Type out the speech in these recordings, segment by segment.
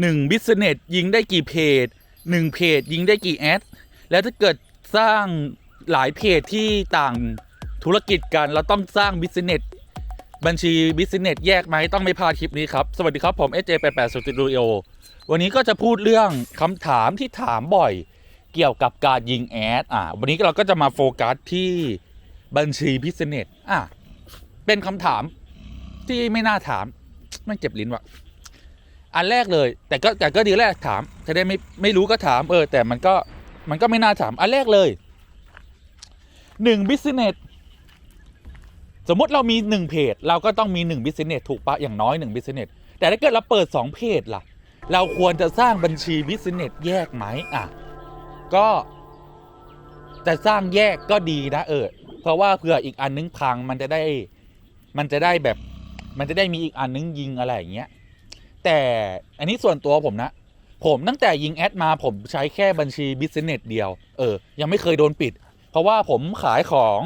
หนึ่งบิสเนสยิงได้กี่เพจหนึ่งเพจยิงได้กี่แอด แล้วถ้าเกิดสร้างหลายเพจที่ต่างธุรกิจกัน เราต้องสร้างบิสเนสบัญชีบิสเนสแยกไหมต้องไม่พลาดคลิปนี้ครับ สวัสดีครับผม SJ88 Studio วันนี้ก็จะพูดเรื่องคำถามที่ถามบ่อยเกี่ยวกับการยิงแอด อะวันนี้เราก็จะมาโฟกัสที่บัญชีบิสเนสอะ เป็นคำถามที่ไม่น่าถาม มันเจ็บลิ้นว่ะ อันแรกเลย แต่ก็แต่ก็ดีแรกถามจะได้ไม่ไม่รู้ก็ถามเออแต่มันก็มันก็ไม่น่าถามอันแรกเลยหนึ่งบิสเนสสมมติเรามีหนึ่งเพจเราก็ต้องมีหนึ่งบิสเนสถูกปะอย่างน้อยหนึ่งบิสเนสแต่ถ้าเกิดเราเปิดสองเพจล่ะ เราควรจะสร้างบัญชีบิสเนสแยกไหมอะก็จะสร้างแยกก็ดีนะเออเพราะว่าเผื่ออีกอันนึงพังมันจะได้มันจะได้แบบมันจะได้มีอีกอันนึงยิงอะไรอย่างเงี้ย แต่อันนี้ส่วนตัวผมนะ ผมตั้งแต่ยิงแอดมาผมใช้แค่บัญชีบิสเนสเดียว เออ ยังไม่เคยโดนปิด เพราะว่าผมขายของ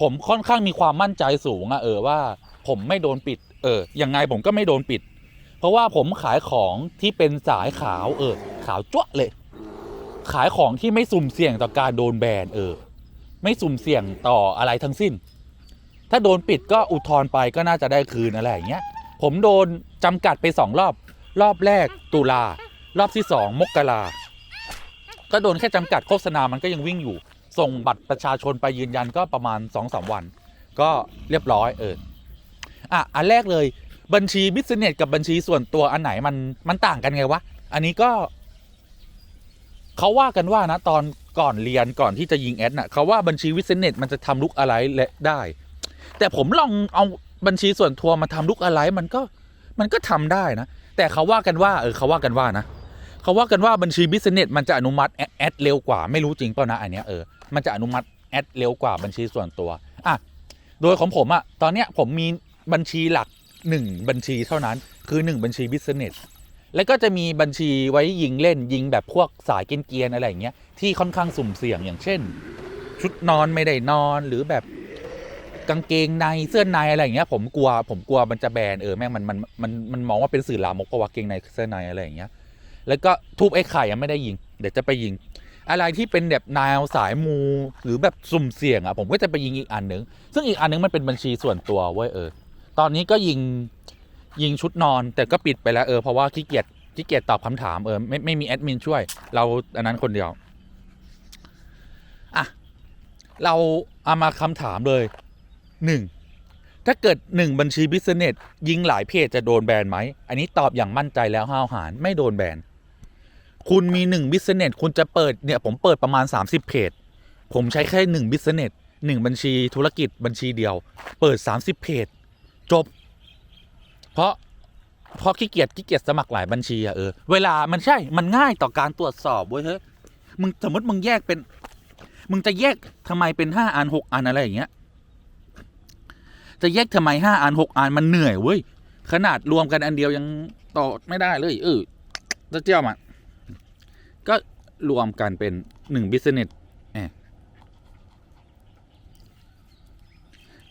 ผมค่อนข้างมีความมั่นใจสูงอะเออว่า ผมไม่โดนปิด เออ ยังไงผมก็ไม่โดนปิด เพราะว่าผมขายของที่เป็นสายขาวเออ ขาวจ้วะเลย ขายของที่ไม่สุ่มเสี่ยงต่อการโดนแบนเออ ไม่สุ่มเสี่ยงต่ออะไรทั้งสิ้น ถ้าโดนปิดก็อุทธรณ์ไปก็น่าจะได้คืนอะไรอย่างเงี้ย ผมโดนจำกัดไปสองรอบ รอบแรกตุลารอบที่สองมกราก็โดนแค่จำกัดโฆษณามันก็ยังวิ่งอยู่ ส่งบัตรประชาชนไปยืนยันก็ประมาณสองสามวัน ก็เรียบร้อยเอออะอันแรกเลยบัญชีบิสเนสกับบัญชีส่วนตัวอันไหนมันมันต่างกันไงวะ อันนี้ก็เขาว่ากันว่านะตอนก่อนเรียนก่อนที่จะยิงแอดน่ะเขาว่าบัญชีบิสเนสมันจะทำลุกอะไรและได้ แต่ผมลองเอา บัญชีส่วนตัวมาทำลุกอะไรมันก็มันก็ทำได้นะ แต่เขาว่ากันว่าเออเขาว่ากันว่านะเขาว่ากันว่าบัญชีบิสเนสมันจะอนุมัติแอดเร็วกว่าไม่รู้จริงเปล่านะอันเนี้ยเออมันจะอนุมัติแอดเร็วกว่าบัญชีส่วนตัวอะโดยของผมอะตอนเนี้ยผมมีบัญชีหลักหนึ่งบัญชีเท่านั้นคือหนึ่งบัญชีบิสเนสแล้วก็จะมีบัญชีไว้ยิงเล่นยิงแบบพวกสายเกียนๆอะไรอย่างเงี้ยที่ค่อนข้างสุ่มเสี่ยงอย่างเช่น ชุดนอนไม่ได้นอนหรือแบบ กางเกงในเสื้อในอะไรอย่างเงี้ยผมกลัวผมกลัวมันจะแบนเออแม่งมันมันมันมันมองว่าเป็นสื่อลามกเพราะว่าเกงในเสื้อในอะไรอย่างเงี้ย แล้วก็ทูบไอ้ไข่ยังไม่ได้ยิง เดี๋ยวจะไปยิง อะไรที่เป็นแบบแนวสายมูหรือแบบสุ่มเสี่ยงอะผมก็จะไปยิงอีกอันหนึ่งซึ่งอีกอันหนึงมันเป็นบัญชีส่วนตัวเว้ยเออ ตอนนี้ก็ยิงยิงชุดนอนแต่ก็ปิดไปแล้วเออเพราะว่าขี้เกียจขี้เกียจตอบคำถามเออไม่ไม่มีแอดมินช่วย เราอันนั้นคนเดียวอะเราเอามาคำถามเลย หนึ่งถ้าเกิดหนึ่งบัญชีบิสเนสยิงหลายเพจจะโดนแบนไหม อันนี้ตอบอย่างมั่นใจแล้วห้าวหาญไม่โดนแบน คุณมีหนึ่งบิสเนสคุณจะเปิดเนี่ยผมเปิดประมาณ 30 เพจ ผมใช้แค่หนึ่งบิสเนสหนึ่งบัญชีธุรกิจบัญชีเดียว เปิด 30 เพจ จบ เพราะเพราะขี้เกียจขี้เกียจสมัครหลายบัญชีอะเออเวลามันใช่มันง่ายต่อการตรวจสอบเว้ยเฮ้ยมึงสมมติมึงแยกเป็น มึงจะแยกทำไมเป็นห้าอันหกอันอะไรอย่างเงี้ย จะแยกทำไมห้าอันหกอันมันเหนื่อยเว้ย ขนาดรวมกันอันเดียวยังต่อไม่ได้เลย เออจะเจ้ามันก็รวมกันเป็นหนึ่งบิสเนส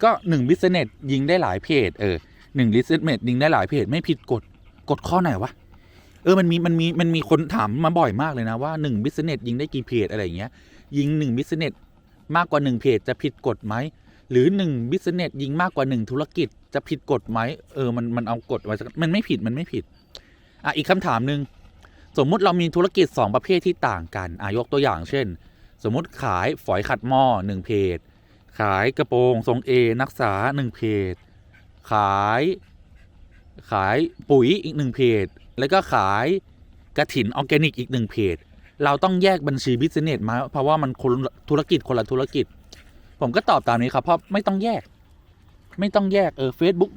ก็หนึ่งบิสเนสยิงได้หลายเพจ เออหนึ่งบิสเนสยิงได้หลายเพจ ไม่ผิดกฎกฎข้อไหนวะเออ มันมี มันมี มันมีคนถามมาบ่อยมากเลยนะ ว่าหนึ่งบิสเนสยิงได้กี่เพจอะไรอย่างเงี้ย ยิงหนึ่งบิสเนสมากกว่าหนึ่งเพจจะผิดกฎไหม หรือหนึ่งบิสเนสยิงมากกว่าหนึ่งธุรกิจจะผิดกฎไหมเออมันมันเอากฎไว้มันไม่ผิดมันไม่ผิดอะอีกคำถามหนึ่งสมมุติเรามีธุรกิจ 2 ประเภทที่ต่างกันอายกตัวอย่างเช่น สมมุติขายฝอยขัดหม้อ1เพจขายกระโปรงทรงเอนักษา1เพจขายขายปุ๋ยอีกหนึ่งเพจแล้วก็ขายกระถินออร์แกนิกอีกหนึ่งเพจเราต้องแยกบัญชีบิสเนสมาเพราะว่ามันคนธุรกิจคนละธุรกิจ ผมก็ตอบตามนี้ครับ เพราะไม่ต้องแยก ไม่ต้องแยกเออ Facebook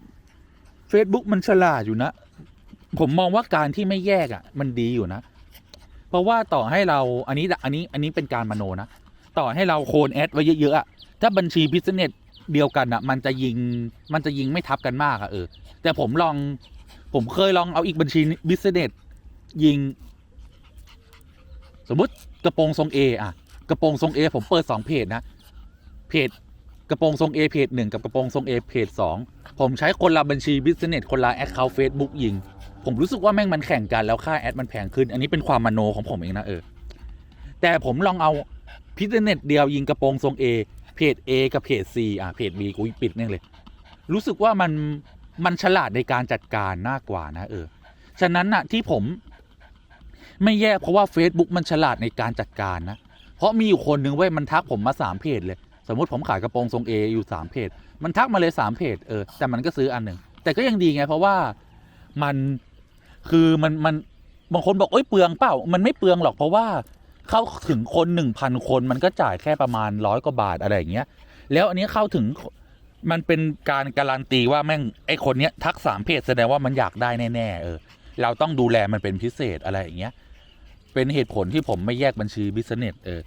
Facebook มันฉลาดอยู่นะ ผมมองว่าการที่ไม่แยกอะ มันดีอยู่นะ เพราะว่าต่อให้เราอันนี้อันนี้อันนี้เป็นการมโนนะ ต่อให้เราโคนแอดไว้เยอะๆอะถ้าบัญชีบิสเนสเดียวกันอะ มันจะยิงมันจะยิงไม่ทับกันมากอะเออ แต่ผมลองผมเคยลองเอาอีกบัญชีบิสเนสยิง สมมุติกระโปรงทรงเออะกระโปรงทรงเอผมเปิดสองเพจนะ เพจกระโปรงทรงเอเพจหนึ่งกับกระโปรงทรงเอเพจสองผมใช้คนละบัญชีบิสเนสคนละแอคเคาท์เฟซบุ๊กยิง ผมรู้สึกว่าแม่งมันแข่งกันแล้วค่าแอดมันแพงขึ้น อันนี้เป็นความมโนของผมเองนะเออ แต่ผมลองเอาพิเน็ตเดียวยิงกระโปรงทรง A เพจ A กับเพจ C อะเพจ B กูปิดแม่งเลย รู้สึกว่ามันมันฉลาดในการจัดการมากกว่านะเออ ฉะนั้นน่ะที่ผมไม่แยกเพราะว่า Facebook มันฉลาดในการจัดการนะ เพราะมีอยู่คนหนึ่งเว้ยมันทักผมมาสามเพจเลย สมมติผมขายกระโปรงทรง A อยู่สามเพจ มันทักมาเลยสามเพจเออแต่มันก็ซื้ออันหนึ่งแต่ก็ยังดีไง เพราะว่ามันคือมันมันบางคนบอกเอ้ยเปลืองเปล่า มันไม่เปลืองหรอกเพราะว่าเข้าถึงคนหนึ่งพันคนมันก็จ่ายแค่ประมาณร้อยกว่าบาทอะไรอย่างเงี้ย แล้วอันนี้เข้าถึงมันเป็นการการันตีว่าแม่งไอคนเนี้ยทักสามเพจแสดงว่ามันอยากได้แน่ๆเออ เราต้องดูแลมันเป็นพิเศษอะไรอย่างเงี้ย เป็นเหตุผลที่ผมไม่แยกบัญชีบิสเนสเออ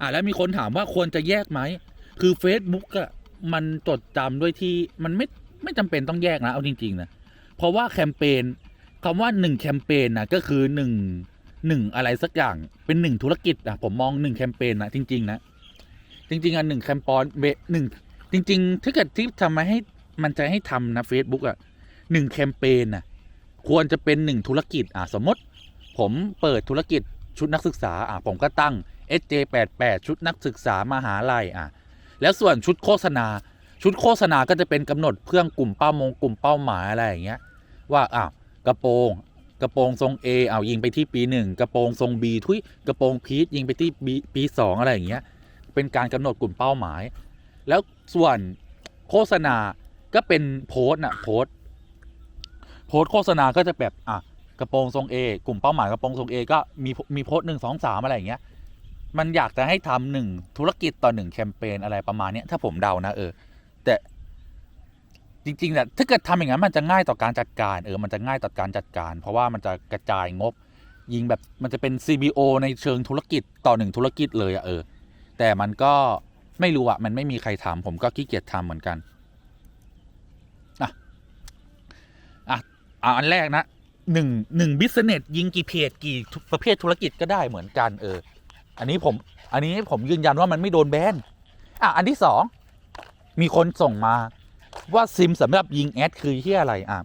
อะแล้วมีคนถามว่าควรจะแยกไหม คือ Facebook อะมันจดจำด้วยที่มันไม่ไม่จำเป็นต้องแยกนะ เอาจริง ๆ นะ เพราะว่าแคมเปญคำว่าหนึ่งแคมเปญนะก็คือหนึ่งหนึ่งอะไรสักอย่างเป็นหนึ่งธุรกิจอะผมมองหนึ่งแคมเปญนะจริง ๆ นะ จริง ๆ อะหนึ่งแคมเปญเบหนึ่งจริง ๆ ถ้าเกิดที่ทำมาให้มันจะให้ทำนะ Facebook อะหนึ่งแคมเปญน่ะควรจะเป็นหนึ่งธุรกิจอะสมมติ ผมเปิดธุรกิจชุดนักศึกษาอะผมก็ตั้ง SJ88 ชุดนักศึกษามหาลัยอะแล้วส่วนชุดโฆษณา ชุดโฆษณาก็จะเป็นกำหนดเพื่องกลุ่มเป้ามงกลุ่มเป้าหมายอะไรอย่างเงี้ยว่าอ้าวกระโปรงกระโปรงทรง A เอายิงไปที่ปีหนึ่งกระโปรงทรง B ทุยกระโปรงพีชยิงไปที่ B ปีสองอะไรอย่างเงี้ยเป็นการกำหนดกลุ่มเป้าหมาย แล้วส่วนโฆษณาก็เป็นโพสต์น่ะโพสต์โพสต์โฆษณาก็จะแบบอะกระโปรงทรง A กลุ่มเป้าหมายกระโปรงทรง A ก็มีมีโพสต์หนึ่งสองสามอะไรอย่างเงี้ย มันอยากจะให้ทำหนึ่งธุรกิจต่อหนึ่งแคมเปญอะไรประมาณนี้ถ้าผมเดานะเออ แต่จริงๆเนี่ยถ้าเกิดทำอย่างนั้นมันจะง่ายต่อการจัดการเออมันจะง่ายต่อการจัดการ เพราะว่ามันจะกระจายงบ ยิงแบบมันจะเป็น CBO ในเชิงธุรกิจต่อหนึ่งธุรกิจเลยอะเออ แต่มันก็ไม่รู้อะมันไม่มีใครทำผมก็ขี้เกียจทำเหมือนกันอะอะอะอันแรกนะหนึ่งหนึ่งบิสเนสยิงกี่เพจกี่ประเภทธุรกิจก็ได้เหมือนกันเออ อันนี้ผมอันนี้ผมยืนยันว่ามันไม่โดนแบนอะอันที่สองมีคนส่งมาว่าซิมสำหรับยิงแอดคือที่อะไรอะ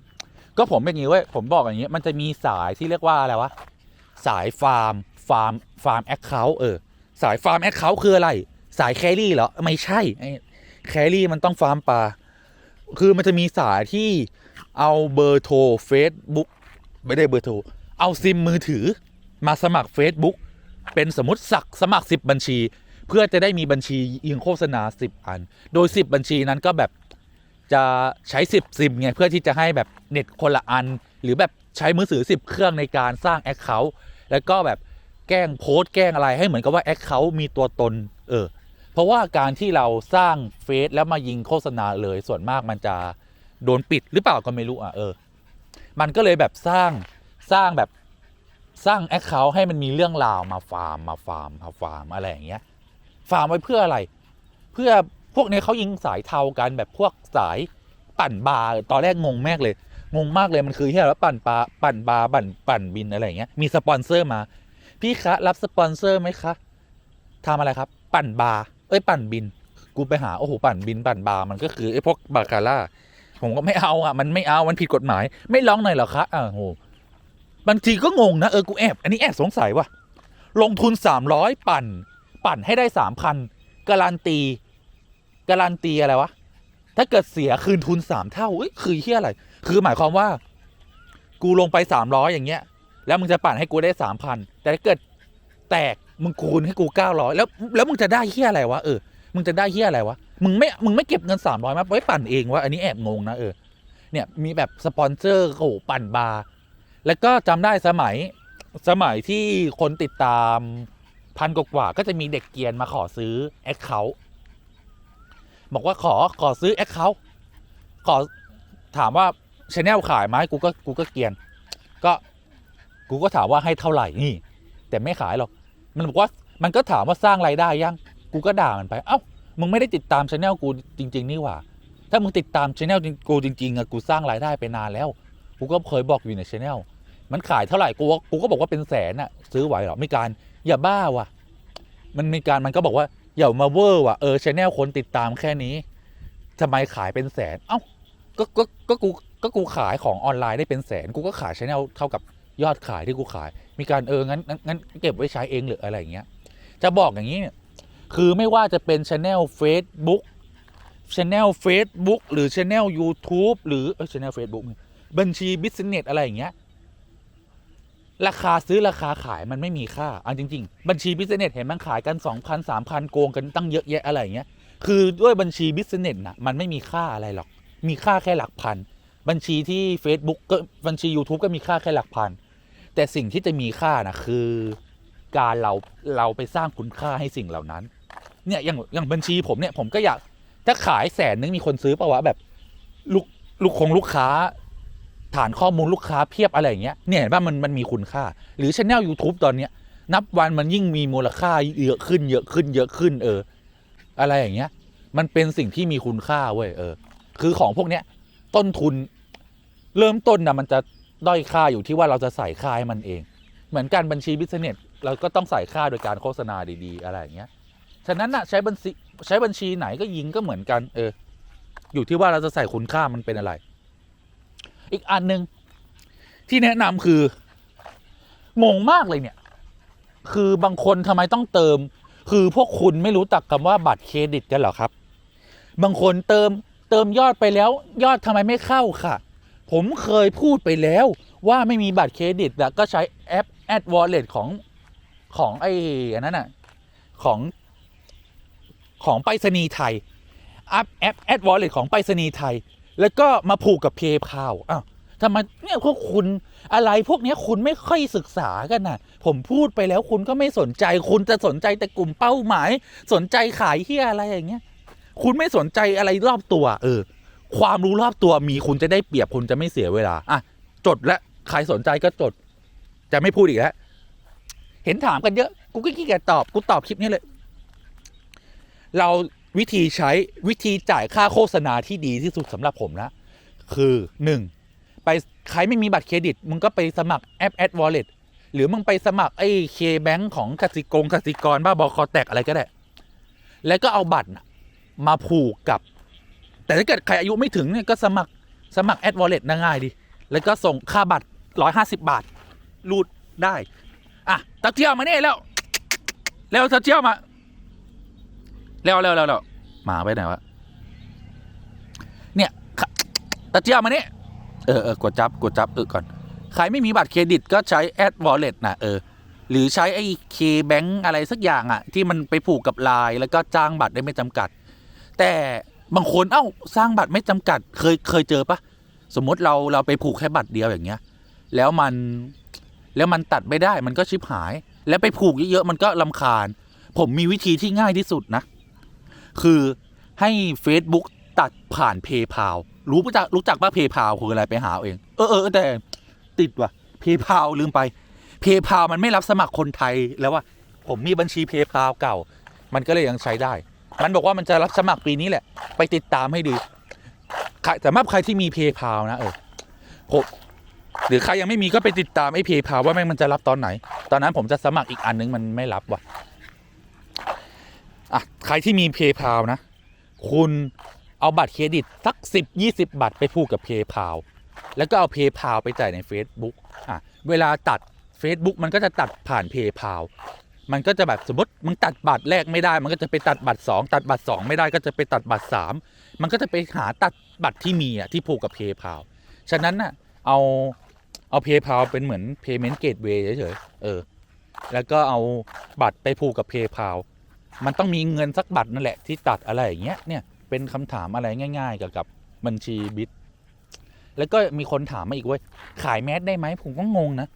ก็ผมเป็นอย่างนี้เว้ยผมบอกอย่างนี้ มันจะมีสายที่เรียกว่าอะไรวะสายฟาร์มฟาร์มฟาร์มแอคเคาท์เออสายฟาร์มแอคเคาท์คืออะไร สายแครี่เหรอไม่ใช่ไอแครี่มันต้องฟาร์มปลาคือมันจะมีสายที่เอาเบอร์โทรเฟซบุ๊กไม่ได้เบอร์โทรเอาซิมมือถือมาสมัคร Facebook เป็นสมมติสักสมัคร 10 บัญชี เพื่อจะได้มีบัญชียิงโฆษณา 10 อัน โดย 10 บัญชีนั้นก็แบบจะใช้ 10ซิมไงเพื่อที่จะให้แบบเน็ตคนละอัน หรือแบบใช้มือถือ 10 เครื่องในการสร้างแอคเคาท์แล้วก็แบบแกล้งโพสต์แกล้งอะไรให้เหมือนกับว่าแอคเคาท์มีตัวตนเออเพราะว่าการที่เราสร้างเฟซแล้วมายิงโฆษณาเลยส่วนมากมันจะโดนปิดหรือเปล่าก็ไม่รู้อะเออ มันก็เลยแบบสร้างสร้างแบบ สร้างแอคเคาท์ให้มันมีเรื่องราวมาฟาร์มมาฟาร์มมาฟาร์มอะไรอย่างเงี้ยฟาร์มไว้เพื่ออะไร เพื่อพวกนี้เขายิงสายเทากันแบบพวกสายปั่นบาร์ตอนแรกงงแมากเลย งงมากเลยมันคือที่อะไรวปั่นปลาปั่นบาร์ปั่นปั่นบินอะไรอย่างเงี้ยมีสปอนเซอร์มา พี่คะรับสปอนเซอร์ไหมคะทำอะไรครับ ปั่นบาร์เอ้ยปั่นบิน กูไปหาโอ้โหปั่นบินปั่นบาร์มันก็คือไอ้พวกบาคาร่าผมก็ไม่เอาอะมันไม่เอามันผิดกฎหมาย ไม่ร้องหน่อยหรอคะอ่าโห บางทีก็งงนะเออกูแอบอันนี้แอบสงสัยว่ะลงทุนสามร้อยปั่น ปั่นให้ได้สามพันการันตีการันตีอะไรวะถ้าเกิดเสียคืนทุนสามเท่าเอ้ยคือเฮียอะไร คือหมายความว่า กูลงไปสามร้อยอย่างเงี้ย แล้วมึงจะปั่นให้กูได้สามพันแต่ถ้าเกิดแตกมึงคูณให้กูเก้าร้อยแล้ว แล้วมึงจะได้เฮียอะไรวะเออมึงจะได้เฮียอะไรวะมึงไม่มึงไม่เก็บเงินสามร้อยมาไว้ปั่นเองวะอันนี้แอบงงนะเออเนี่ยมีแบบสปอนเซอร์โอ้โหปั่นบาร์ แล้วก็จำได้สมัยสมัยที่คนติดตามพันกว่าก็จะมีเด็กเกียนมาขอซื้อแอคเคาท์บอกว่าขอขอซื้อแอคเคาท์ขอถามว่าชแนลขายไหมกูก็กูก็เกียน ก็กูก็ถามว่าให้เท่าไหร่นี่ แต่ไม่ขายหรอกมันบอกว่ามันก็ถามว่าสร้างรายได้ยัง กูก็ด่ามันไป เอ้า มึงไม่ได้ติดตามชแนลกูจริง ๆ นี่หว่า ถ้ามึงติดตามชแนลกูจริงๆอะกูสร้างรายได้ไปนานแล้ว กูก็เคยบอกอยู่ในชแนล มันขายเท่าไหร่กูว่ากูก็บอกว่าเป็นแสนอะซื้อไหวเหรอไม่การอย่าบ้าว่ะ มันมีการมันก็บอกว่าอย่ามาเวอร์ว่ะเออชแนลคนติดตามแค่นี้ทำไมขายเป็นแสน เอ้าก็ก็ก็กูก็กูขายของออนไลน์ได้เป็นแสน กูก็ขายชแนลเท่ากับยอดขายที่กูขาย มีการเอองั้นงั้นเก็บไว้ใช้เองหรืออะไรอย่างเงี้ย จะบอกอย่างนี้เนี่ยคือไม่ว่าจะเป็นช anel Facebook channel Facebook หรือ channel YouTube หรือเออ channel Facebook บัญชี business อะไรอย่างเงี้ย ราคาซื้อราคาขายมันไม่มีค่าเอันจริง ๆ บัญชี business เห็นมันขายกัน 2,000 3,000 โกงกันตั้งเยอะแยะอะไรอย่างเงี้ยคือด้วยบัญชี business น่ะมันไม่มีค่าอะไรหรอก มีค่าแค่หลักพัน บัญชีที่ Facebook ก็บัญชี YouTube ก็มีค่าแค่หลักพัน แต่สิ่งที่จะมีค่านะคือการเราเราไปสร้างคุณค่าให้สิ่งเหล่านั้น เนี่ยอย่างอย่างบัญชีผมเนี่ยผมก็อยากถ้าขายแสนนึงมีคนซื้อปะวะแบบลูกลูกคงลูกค้า ฐานข้อมูลลูกค้าเพียบอะไรอย่างเงี้ยเนี่ยเห็นว่ามันมันมีคุณค่า หรือช anel YouTube ตอนเนี้ยนับวันมันยิ่งมีมูลค่าเยอะขึ้นเยอะขึ้นเยอะขึ้นเออ อะไรอย่างเงี้ย มันเป็นสิ่งที่มีคุณค่าเว้ยเออ คือของพวกเนี้ยต้นทุนเริ่มต้นนะมันจะด้อยค่าอยู่ที่ว่าเราจะใส่ค่าให้มันเอง เหมือนการบัญชีบิสเนสเราก็ต้องใส่ค่าโดยการโฆษณาดีๆ อะไรอย่างเงี้ย ฉะนั้นน่ะใช้บัญชีใช้บัญชีไหนก็ยิงก็เหมือนกัน เออ อยู่ที่ว่าเราจะใส่คุณค่ามันเป็นอะไร อีกอันหนึ่งที่แนะนำคืองงมากเลยเนี่ย คือบางคนทำไมต้องเติม คือพวกคุณไม่รู้จักคำว่าบัตรเครดิตกันเหรอครับ บางคนเติมเติมยอดไปแล้ว ยอดทำไมไม่เข้าค่ะ ผมเคยพูดไปแล้วว่าไม่มีบัตรเครดิตแล้วก็ใช้แอป Ad Wallet ของของไอ้อันนั้นน่ะของของไปรษณีย์ไทยแอปแอป Ad Wallet ของไปรษณีย์ไทย แล้วก็มาผูกกับ PayPal อ้าวทำไมเนี่ยพวกคุณอะไรพวกนี้คุณไม่ค่อยศึกษากันน่ะผมพูดไปแล้วคุณก็ไม่สนใจ คุณจะสนใจแต่กลุ่มเป้าหมาย สนใจขายเฮียอะไรอย่างเงี้ย คุณไม่สนใจอะไรรอบตัว เออ ความรู้รอบตัวมีคุณจะได้เปรียบคุณจะไม่เสียเวลาอะจดและใครสนใจก็จด จะไม่พูดอีกแล้วเห็นถามกันเยอะ กูก็ขี้เกียจตอบ กูตอบคลิปนี้เลย เรา วิธีใช้วิธีจ่ายค่าโฆษณาที่ดีที่สุดสำหรับผมนะ คือหนึ่งไปใครไม่มีบัตรเครดิต มึงก็ไปสมัครแอป Ad Wallet หรือมึงไปสมัครไอ้เคแบงของกสิกรกสิกรบ้าบอคอแตกอะไรก็ได้ แล้วก็เอาบัตรมาผูกกับ แต่ถ้าเกิดใครอายุไม่ถึงเนี่ยก็สมัครสมัคร Ad Wallet น่าง่ายดี แล้วก็ส่งค่าบัตรร้อยห้าสิบาทรูดได้ อะตะเจียวมาเนี่ยแล้วเร็วตะเจียวมา เร็วเร็วเร็วเร็วหมาไปไหนวะเนี่ยตะเจียวมาเนี่ยเออเออกดจับกดจับเออก่อน ใครไม่มีบัตรเครดิตก็ใช้ Ad Wallet นะเออหรือใช้ไอ้เคแบงอะไรสักอย่างอะที่มันไปผูกกับไลน์แล้วก็จ้างบัตรได้ไม่จำกัด แต่บางคนเอ้าสร้างบัตรไม่จำกัด เคยเคยเจอปะสมมติเราเราไปผูกแค่บัตรเดียวอย่างเงี้ย แล้วมันแล้วมันตัดไม่ได้มันก็ชิบหาย แล้วไปผูกเยอะๆมันก็ลำคาญ ผมมีวิธีที่ง่ายที่สุดนะ คือให้ Facebook ตัดผ่าน PayPal รู้ปะจักรู้จักป่ะ PayPal คืออะไรไปหาเอาเอง เออเออแต่ติดว่ะ PayPal ลืมไป PayPal มันไม่รับสมัครคนไทยแล้วว่าผมมีบัญชี PayPal เก่า มันก็เลยยังใช้ได้ มันบอกว่ามันจะรับสมัครปีนี้แหละ ไปติดตามให้ดีแต่สำหรับใครที่มี PayPal นะเออผมหรือ ใคร ยังไม่มีก็ไปติดตามไอ้ PayPal ว่าแม่งมันจะรับตอนไหน ตอนนั้นผมจะสมัครอีกอันนึงมันไม่รับว่ะ อะใครที่มี PayPal นะ คุณเอาบัตรเครดิตสักสิบยี่สิบบัตรไปผูกกับ PayPal แล้วก็เอา PayPal ไปจ่ายใน Facebook อะเวลาตัด Facebook มันก็จะตัดผ่าน PayPal มันก็จะแบบสมมติมึงตัดบัตรแรกไม่ได้ มันก็จะไปตัดบัตร 2 ตัดบัตร 2 ไม่ได้ก็จะไปตัดบัตร 3 มันก็จะไปหาตัดบัตรที่มีอะที่ผูกกับ PayPal ฉะนั้นน่ะเอาเอา PayPal เป็นเหมือน Payment Gateway เฉยๆเออแล้วก็เอาบัตรไปผูกกับ PayPal มันต้องมีเงินสักบัตรนั่นแหละที่ตัดอะไรอย่างเงี้ยเนี่ยเป็นคำถามอะไรง่ายๆเกี่ยวกับบัญชีบิตแล้วก็มีคนถามมาอีกว้ยขายแมสได้ไหมผมก็งงนะ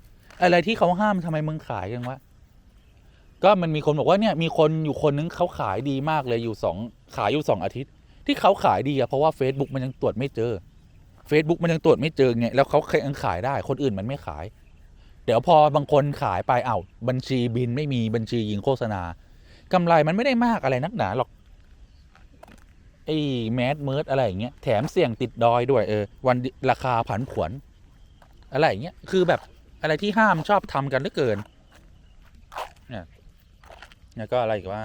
อะไรที่เขาห้ามทำไมมึงขายกันวะก็มันมีคนบอกว่าเนี่ยมีคนอยู่คนนึงเขาขายดีมากเลยอยู่สองขายอยู่สองอาทิตย์ ที่เขาขายดีอะเพราะว่า Facebook มันยังตรวจไม่เจอ Facebook มันยังตรวจไม่เจอไงแล้วเขายังขายได้ คนอื่นมันไม่ขาย เดี๋ยวพอบางคนขายไปเอ้าบัญชีบินไม่มีบัญชียิงโฆษณา กำไรมันไม่ได้มากอะไรนักหนาหรอกไอ้แมสเมิร์ดอะไรอย่างเงี้ยแถมเสี่ยงติดดอยด้วยเออวันราคาผันผวน อะไรอย่างเงี้ยคือแบบอะไรที่ห้ามชอบทำกันเหลือเกินเนี่ยเนี่ยก็อะไรอีกว่า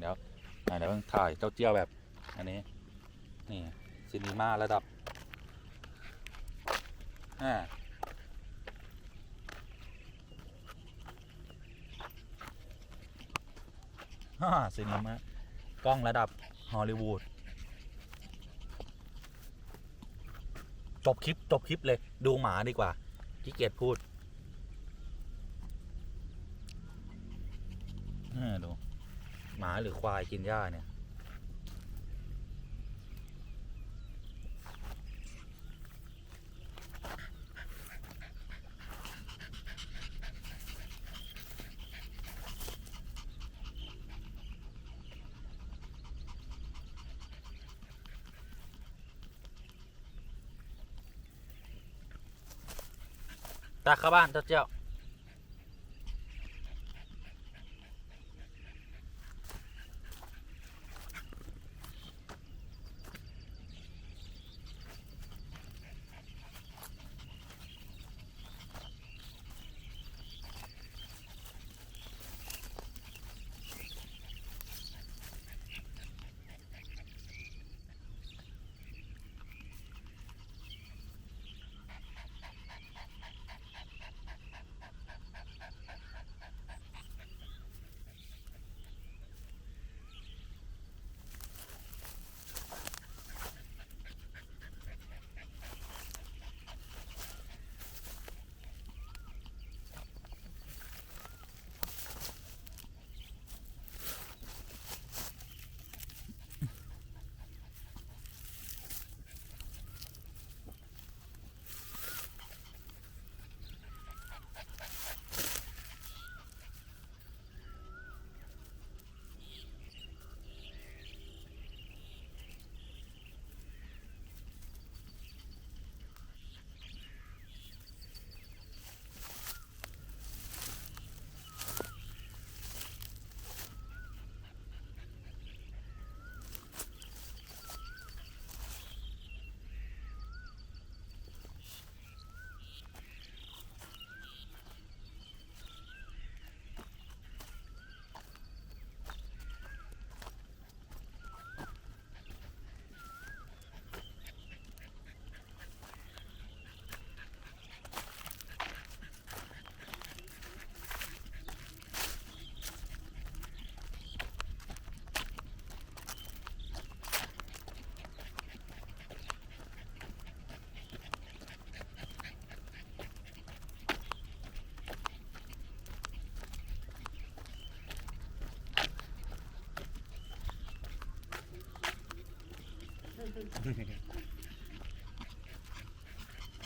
เดี๋ยวเดี๋ยวถ่ายเจ้าเจี้ยวแบบ อันนี้ นี่ซินีมาระดับอ่า ฮ่าซินีมะกล้องระดับฮอลลีวูดจบคลิปจบคลิปเลยดูหมาดีกว่าขี้เกียจพูดน่าดู หมาหรือควายกินหญ้าเนี่ย ตาเข้าบ้านเจ้าเจ้า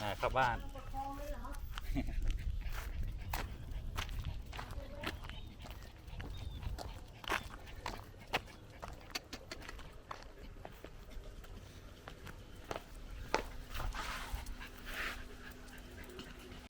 อ่าเข้าบ้าน